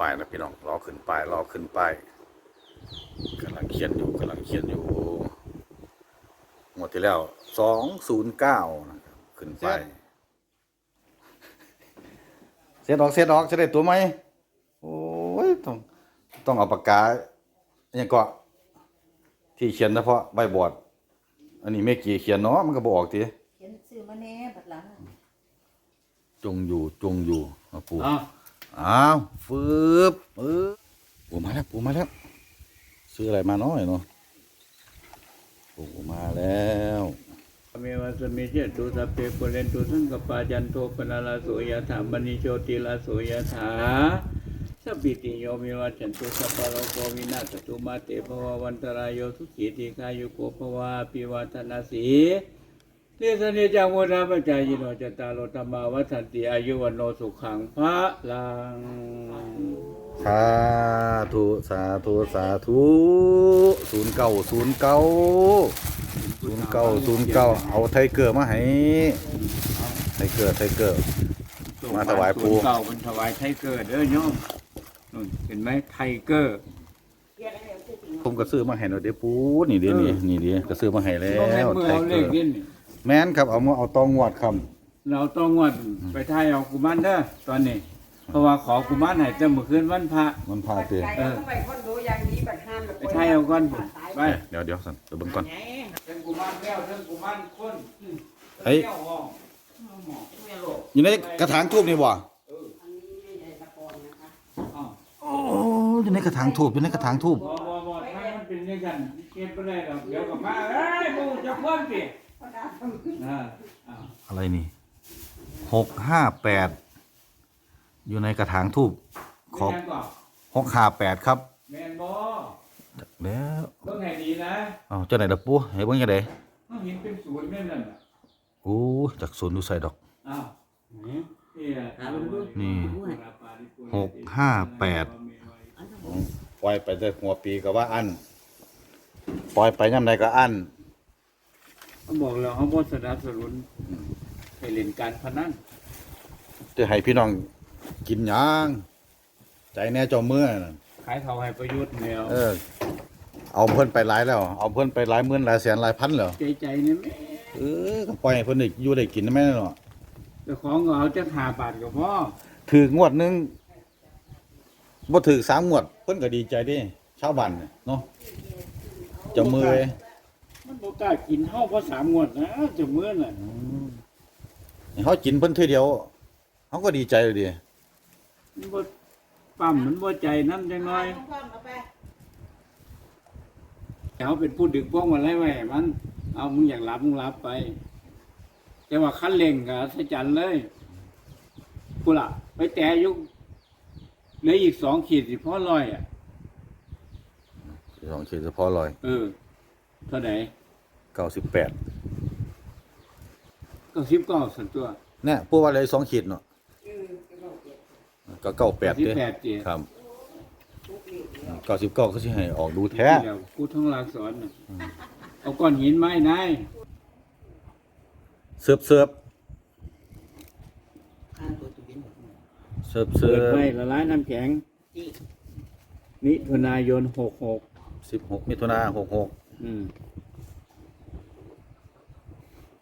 ป้ายนะพี่น้องรอขึ้นป้ายรอขึ้นป้ายกำลังเขียนอยู่กำลังเขียนอยู่หมดที่แล้วสองศูนย์เก้านะครับขึ้นป้ายเสียดอกเสียดอกจะได้ตัวไหมโอ้ยต้องต้องเอาปากกาอย่างก็ที่เขียนเฉพาะใบบอร์ดอันนี้ไม่กี่เขียนเนาะมันก็บออกทีเขียนซื้อมาแน่บัดหลังอะจงอยู่จงอยู่มาปูอ้าว อ้าวฟืบเออปูมาแล้วปูมาแล้วซื้ออะไรมาน้อยเนาะปูมาแล้วเมวะสมิเชตุสัพเพปุเรนตุสังกปาจันโทปนาลาโสยถามณีโชติลาโสยถาสัพพิติโยมิวัชันตุสัพพะโรโควินาศตุมาเตภววันตรายโยสุขีติกายุโกภวาปิวัฒนาสี เทสเนจังวราปจายโนจตารโลธรรมาวัฏันติอายุวันโนสุขังพระลังสาธุสาธุสาธุศูนย์เก้าศูนย์เก้าศูนย์เก้าศูนย์เก้าเอาไทเกอร์มาให้ไทเกอร์ไทเกอร์มาถวายปู่เก่าเป็นถวายไทเกอร์เด้อโยมนู่นเห็นไหมไทเกอร์ผมก็ซื้อมาให้หน่อยเด้อปูนี่เด้นี่นี่เด้ก็ซื้อมาให้แล้ก็แม่นวมือไทเอาเกเลอขร์นี่นี่ แม่นครับเอามาเอาตองงวดคำเราต้องงวดไปไทยเอากุมารเด้อตอนนี้ เพราะว่าขอกุมารให้แต่เมื่อคืนวันพระมันพาเตะไก่เอาเข้าไปคอนโดอย่างนี้บัดห้ามแบบไปไทยเอาก่อนไปเดี๋ยวเดี๋ยวสั่นเดี๋ยวเบิ่งก่อน เรื่องกุมารแก้วเรื่องกุมารคนเฮ้ยแก้วห้องหมอแม่โลกอยู่ในกระถางทูบนี่บ่อันนี้ใหญ่ตะกอนนะคะอ้าวโอ้อยู่ในกระถางทูบอยู่ในกระถางทูบบ่บ่บ่ถ้ามันเป็นอย่างนั้นเก็บไปได้หรอกเดี๋ยวกลับมาเอ้ยมูจะเพิ่มสิ เพราะดาวทำขึ้นอ่าอ้าวอะไรนี่หกห้าแปดอยู่ในกระถางทูบขอบแม่นบ่หกห้าแปดครับแม่นบ่แล้วต้องให้ดีนะอ้าวเจ้าไหนดอกปูให้เบิ่งจังได๋ต้องเห็นเป็นศูนย์แม่นนั่นน่ะโอ้จากศูนย์ดูใส่ดอก อ้าวนี่แหละนี่หกห้าแปด ปล่อยไปแต่หัวปีก็ว่าอัน ปล่อยไปยามใดก็อัน เขาบอกแล้วเขาบ่สนับสนุนให้เล่นการพนันจะให้พี่น้องกินหยังใจแน่เจ้ามือน่ะขายเขาให้ประยุทธ์แนวเออ เอาเพิ่นไปหลายแล้ว เอาเพิ่นไปหลายหมื่นหลายแสนหลายพันแล้วใจใจนี่แม่เออก็ปล่อยให้เพิ่นได้อยู่ได้กินนะแม่เนาะเจ้าของก็เอาจักหาบาทก็พอถืองวดหนึงบ่ถือสามงวด เพิ่นก็ดีใจเดิชาวบ้านเนี่ยเนาะเจ้ามือเว้ย มันบ่กล้ากินเฮาเพราะสามงวดนะเจ้ามื้อน่ะให้เฮากินเพิ่นเทื่อเดียวเฮาก็ดีใจเลยดิมันบ่ปั๊มมันบ่ใจนํจังน้อยพ่อเอาไปแต่เขาเป็นผู้ดึกพวกมันไล่ไว้ให้มัน เอามึงอยากรับมึงรับไป แต่ว่าคันเร่งก็สะจันเลยกูล่ะ ไปแต่อยุกเหลืออีกสองขีดสิพ่อร้อยอะสองขีดเฉพาะร้อย เออเท่าไหร่เก้าสิบแปดก็สิบเก้าสันตัวเนี่ยพูดว่าเลยสองขีดเนาะเออจะบอกเก็บก็เก้าแปดสิบเด้แปดจีครับทุกเรื่องเก้าสิบเก้าก็สิให้ออกดูแท้ เดี๋ยวกูท้องลากสอนน่ะเอาก้อนหินไม้นายเสิร์ฟเสิร์ฟข้างตัวตุ้นเสิร์ฟเสิเปิดร์ฟไฟละลายน้ำแข็งจี้มิถุนายนหกหกสิบหกมิถุนาหกหกอืม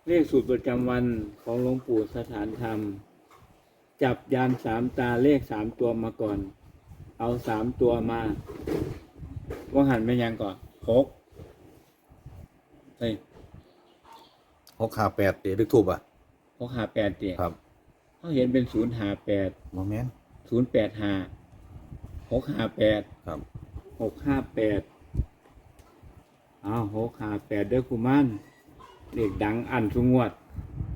เลขสูตรประจำวันของหลวงปู่สถานธรรม จับยานสามตาเลขสามตัวมาก่อน เอาสามตัวมาว่าหันไปยังก่อนหกเฮ้ยหกห้าแปดเดี๋ยวดึกทูบอะหกห้าแปดเดียครับเขาเห็นเป็นศูนย์ห้าแปดโมเมนศูนย์แปดห้าหกห้าแปดครับหกห้าแปด อ้าวหกห้าแปดเด้อคุมันเด็กดังอันสุงวด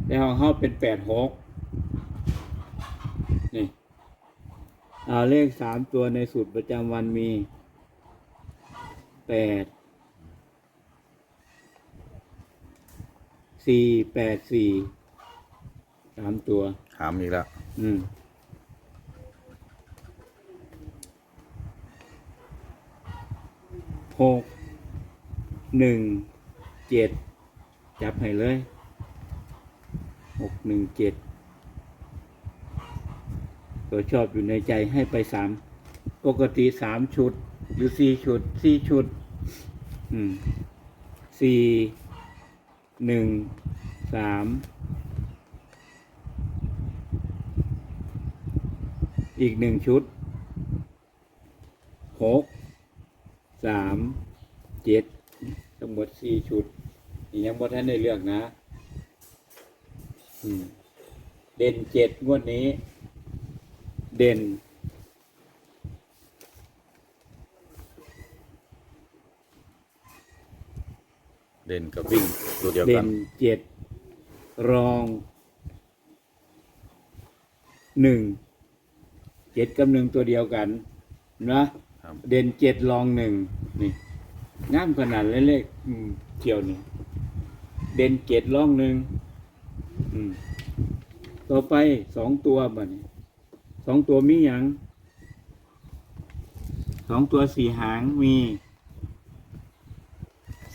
แต่ของเขาเป็นแปดหกนี่เอาเลขสามตัวในสูตรประจำวันมีแปดสี่แปดสี่สามตัวหามอีกแล้ว อืมหก หนึ่งเจ็ดจับให้เลยหกหนึ่งเจ็ดตัวชอบอยู่ในใจให้ไปสามปกติสามชุด หรือสี่ชุดสี่ชุด อืมสี่หนึ่งสามอีกหนึ่งชุดหกสามเจ็ด ทั้งหมดสี่ชุดนี่ยังบ่ท่านได้เลือกนะอืมเด่นเจ็ดงวดนี้ เด่น เด่นกับวิ่งตัวเดียวเด่กันนเจ็ดรองหนึ่งเจ็ดกับหนึ่งตัวเดียวกัน นะ ครับ เด่นเจ็ดรองหนึ่งนี่ งามขนาดเล็กๆอืมเกี่ยวนี่เด่นเจ็ดรองหนึ่งอืมต่อไปสองตัวบันี้สองตัวมีอย่างสองตัวสี่หางมี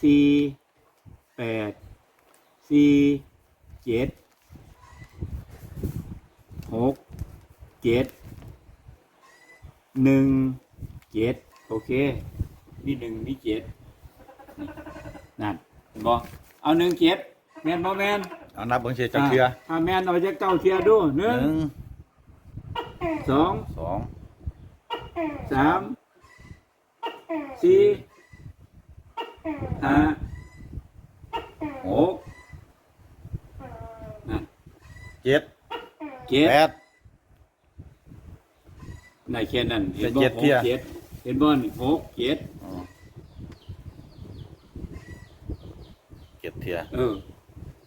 สี่แปดสี่เจ็ดหกเจ็ดหนึ่งเจ็ดโอเค นี่หนึ่งนี่เจ็ดนั่นเห็นบอเอาหนึ่งเจ็ดแมนบอแมนเอานับเบิ่งเชียจักเทือถ้าแมนเอาจากเก้าเทียดูหหนึ่งนึ่งสองสองสามสี่ห้าหกนั่นเจ็ดเจ็ดแปดนายแค่นั้นเห็นแต่บ่เจ็ดหเที่ยกเจ็ดเห็นบ่นี่หกเจ็ด อ๋อ เจ็ดเทือเออ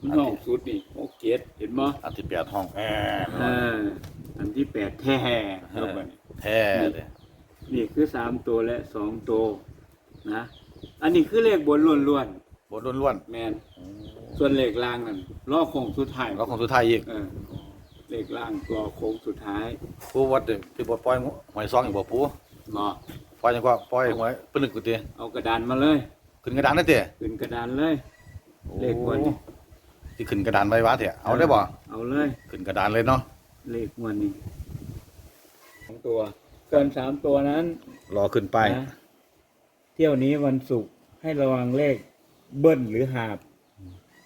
มันห้องสุดนี่หกเจ็ดเห็นบ่อันที่แปดห้องแอเอออันที่แปดแท้ลงไปนี่แท้เลยนี่คือสามตัวและสองตัวนะ อันนี้คือเลขบนล้วนบนล้วนๆแมนส่วนเลขล่างนั่นรอโค้งสุดท้ายๆแล้วของสุดท้ายอีกเออเลขล่างรอโค้งสุดท้ายปูวัดเด้อที่บ่ปล่อยหวยซองอีกบ่ปูเนาะปล่อยจังกว่าปล่อยหวยเพิ่นนึกกูติเอากระดานมาเลยขึ้นกระดานได้ติขึ้นกระดานเลย เลขงวดนี้สิขึ้นกระดานไว้วะเถอะเอาได้บ่เอาเลย ขึ้นกระดานเลยเนาะเลขงวันนี้สองตัว เกินสามตัวนั้นรอขึ้นไปนะเที่ยวนี้วันศุกร์ให้ระวังเลขเบิ้ลหรือหาบ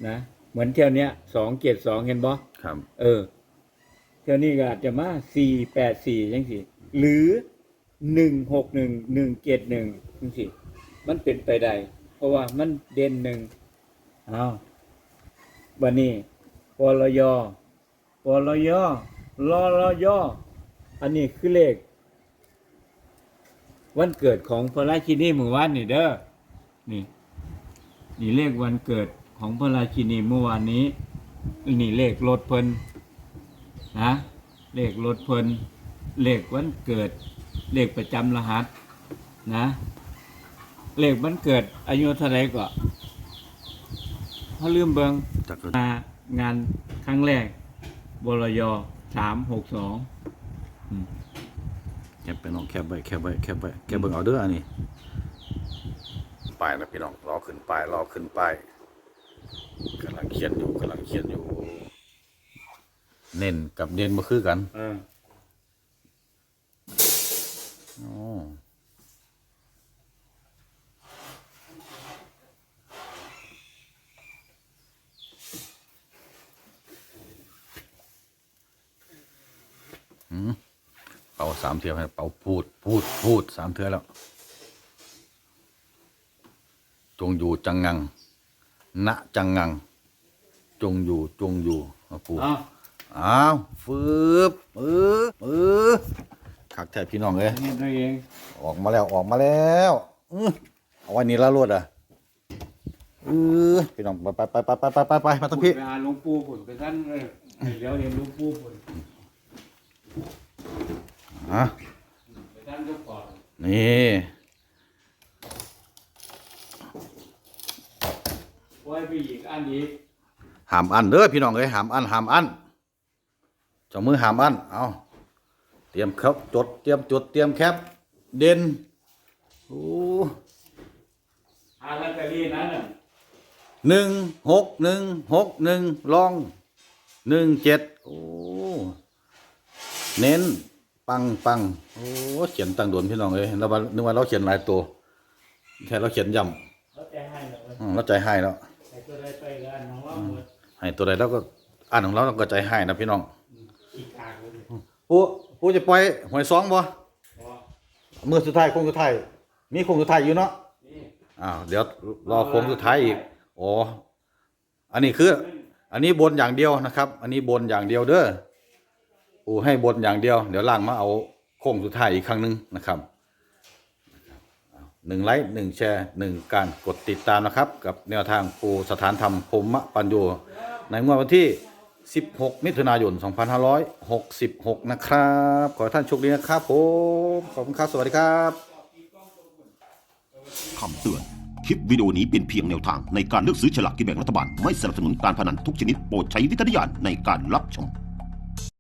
นะเหมือนเที่ยวเนี้ยสองเจ็ดสองเห็นบ่ครับเออ เที่ยวนี้ก็อาจจะมาสี่แปดสี่ยังสิหรือหนึ่งหกหนึ่งหนึ่งเจ็ดหนึ่งยังสิมันเป็นไปได้เพราะว่ามันเด่นหนึ่ง อาววันนี้ปลยปลยลลยอันนี้คือเลข วันเกิดของพระราชินีเมื่อวานนี่เด้อ นี่ นี่เลขวันเกิดของพระราชินีเมื่อวานนี้ นี่เลขรถเพิ่นนะเลขรถเพิ่นเลขวันเกิด เลขประจำรหัสนะ เลขวันเกิดอายุเท่าไหรก็ เขาลืมเบิงจักรมางานครั้งแรกบลยสามหกสองแคบไปน้องแคบไว้แคบไว้แคบไว้แคบเบิ่งเอาเด้ออันนี้ป้ายนะพี่น้องรอขึ้นป้ายรอขึ้นป้ายกำลังเขียนอยู่กำลังเขียนอยู่ เน้นกับเด่นบ่คือกัน เอออ๋ เป่าสามเทือให้เป่าพูดพูดพูดสามเทือแล้ว จงอยู่จังงัง ณจังงัง จงอยู่จงอยู่มาพูดเอาอ้าวฟืบเออเออขักแทบพี่น้องเลยเห็นตัวเองออกมาแล้วออกมาแล้วอื้อเอาไวันนี้ละรวดอะเออพี่น้องไปไปไปไปไปไปไปมาตั้งพี่ไปหาหลวงปู่ผุนไปท่านเออเดี๋ยวเรียนหลวงปู่ผุน อะไปท่านก็ก่อนนี่ปล่อยไปอีกอันอีกหามอันเด้อพี่น้องเอ้ยหามอันหามอันเจ้ามือหามอันเอาเตรียมครับจดเตรียมจดเตรียมแคปเด่นโอ้หาลอตเตอรี่นั้นน่ะหนึ่งหกหนึ่งหกหนึ่งลองหนึ่งเจ็ดโอ้ เน้น ปังปังโอ้เขียนตั้งโดนพี่น้องเอ้ยแล้วว่านึกว่าเราเขียนหลายตัวแค่เราเขียนย่เขาแต่ให้เลยำอืมเราใจให้แล้วไอ้ตัวใดไปกันน้องว่าหมดให้ตัวใดเราก็อ่านของเราเราก็ใจให้นะพี่น้องอีกทางเลยปูปูจะปล่อยหวยซองบ่พอเมื่อสุดท้ายโค้งสุดท้ายมีโค้งสุดท้ายอยู่เนาะนี่อ้าวเดี๋ยวรอโค้งสุดท้ายอีกอ๋ออันนี้คือ อันนี้บนอย่างเดียวนะครับ อันนี้บนอย่างเดียวเด้อ ปูให้บนอย่างเดียว เดี๋ยวล่างมาเอาโค้งสุดท้ายอีกครั้งหนึ่งนะครับหนึ่งไลค์หนึ่งแชร์หนึ่งการกดติดตามนะครับ กับแนวทางปูสถานธรรมพรหมปัญโยในงวดวันที่ 16 มิถุนายน 2566 นะครับ ขอให้ท่านโชคดีนะครับผม ขอบคุณครับ สวัสดีครับ คำเตือน คลิปวิดีโอนี้เป็นเพียงแนวทางในการเลือกซื้อฉลากกินแบ่งรัฐบาล ไม่สนับสนุนการพนันทุกชนิดโปรดใช้วิจารณญาณในการรับชม